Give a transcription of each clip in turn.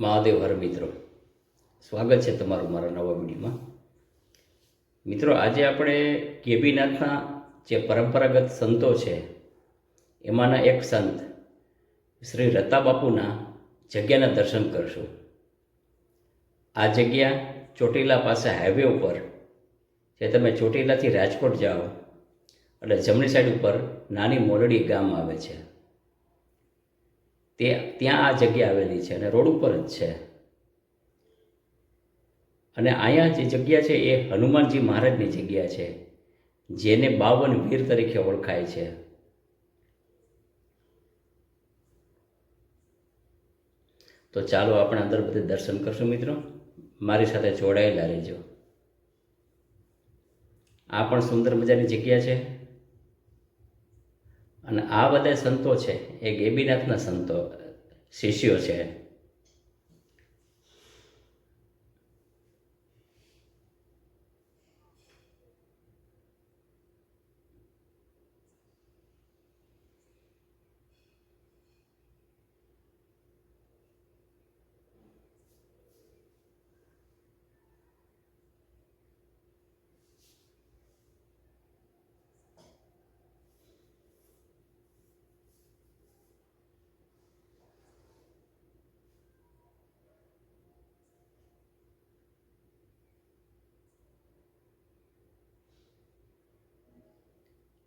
મહાદેવ હર મિત્રો. સ્વાગત છે તમારું મારા નવા વિડીયોમાં. મિત્રો, આજે આપણે કેબીનાથના જે પરંપરાગત સંતો છે, એમાંના એક સંત, શ્રી રતાબાપુના જગ્યાના દર્શન કરશું. આ જગ્યા ચોટીલા પાસે હાઈવે ઉપર, જે તમે ચોટીલાથી રાજકોટ જાઓ, એટલે જમણી સાઈડ ઉપર નાની મોરડી ગામ આવે છે. તે ત્યાં આ જગ્યા આવેલી છે અને રોડ ઉપર જ છે. અને અહીંયા જે જગ્યા છે એ હનુમાનજી મહારાજની જગ્યા છે, જેને બાવન વીર તરીકે ઓળખાય છે. તો ચાલો આપણે અંદર બધે દર્શન કરશું મિત્રો. મારી સાથે જોડાયેલા રહેજો. આ પણ સુંદર મજાની જગ્યા છે. અને આ બધા સંતો છે એ ગેબીનાથના સંતો શિષ્યો છે.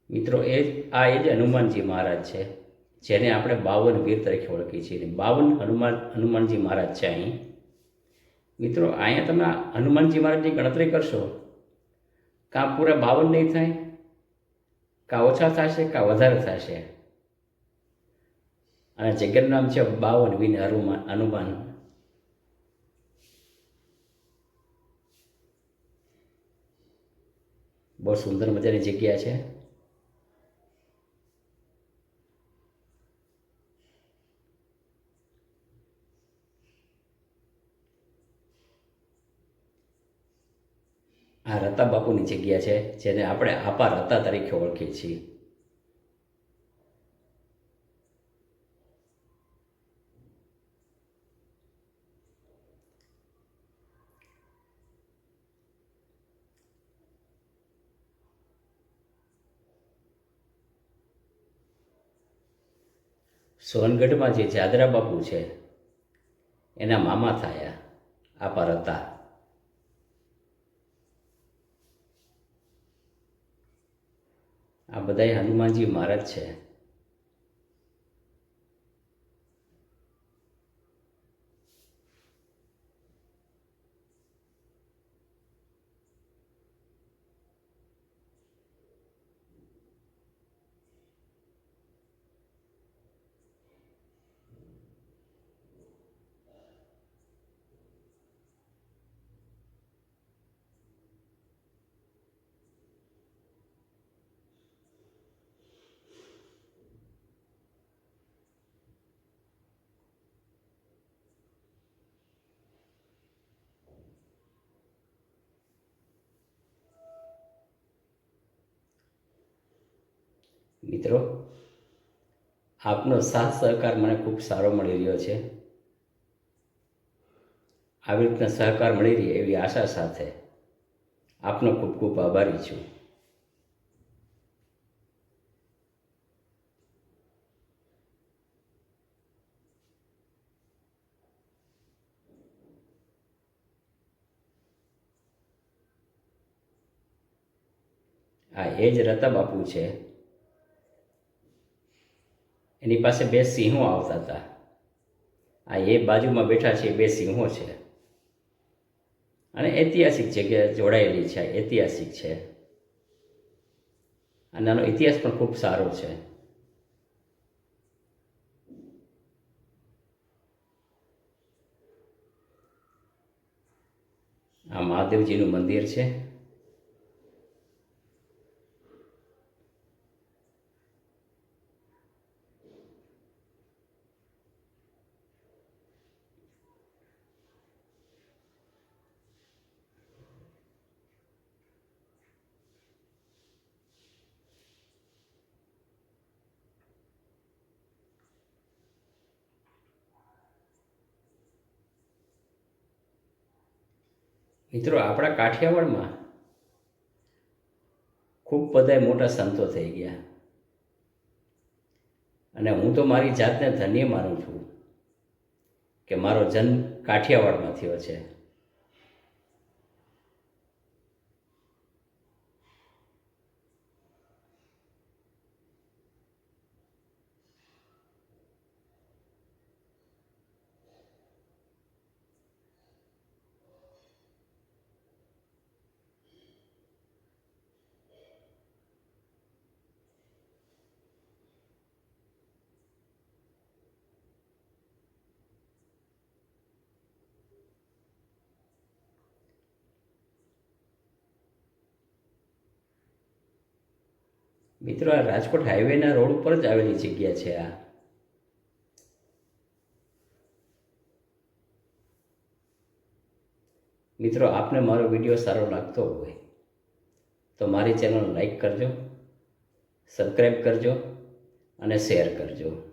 મિત્રો, એ આ એ જ હનુમાનજી મહારાજ છે, જેને આપણે બાવન વીર તરીકે ઓળખીએ છીએ. બાવન હનુમાન હનુમાનજી મહારાજ છે અહીં. મિત્રો, અહીંયા તમે હનુમાનજી મહારાજની ગણતરી કરશો કાં પૂરા બાવન નહીં થાય? કાં ઓછા થશે, કાં વધારે થશે? અને જગ્યાનું નામ છે બાવન વિન હનુમાન હનુમાન. બહુ સુંદર મજાની જગ્યા છે. આ રતા બાપુની જગ્યા છે, જેને આપણે આપા રતા તરીકે ઓળખીએ છીએ. સોનગઢમાં જે જાદરા બાપુ છે, એના મામા થયા આપા રતા આ બધાય હનુમાનજી મહારાજ છે. મિત્રો, આપનો સાથ સહકાર મને ખૂબ સારો મળી રહ્યો છે. આવી રીતના સહકાર મળી રહે એવી આશા સાથે આપનો ખૂબ ખૂબ આભારી છું. આ એ જ રતા બાપુ છે. એની પાસે બે સિંહો આવતા હતા. આ એ બાજુમાં બેઠા છે, એ બે સિંહો છે. અને ઐતિહાસિક જગ્યા જોડાયેલી છે ઐતિહાસિક છે. અને આનો ઇતિહાસ પણ ખૂબ સારો છે. આ મહાદેવજીનું મંદિર છે. મિત્રો, આપણા કાઠિયાવાડમાં ખૂબ બધાય મોટા સંતો થઈ ગયા. અને હું તો મારી જાતને ધન્ય માનું છું કે મારો જન્મ કાઠિયાવાડમાં થયો છે. મિત્રો, આ રાજકોટ હાઈવેના રોડ ઉપર જ આવેલી જગ્યા છે આ. મિત્રો, આપને મારો વીડિયો સારો લાગતો હોય, તો મારી ચેનલ લાઈક કરજો સબસ્ક્રાઈબ કરજો અને શેર કરજો.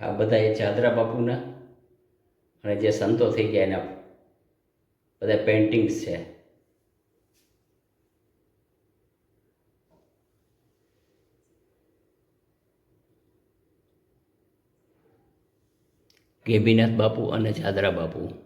આ બધા એ જાદરા બાપુના. અને જે સંતો થઈ ગયા એના બધા પેઇન્ટિંગ્સ છે. ગેબીનાથ બાપુ અને જાદરા બાપુ.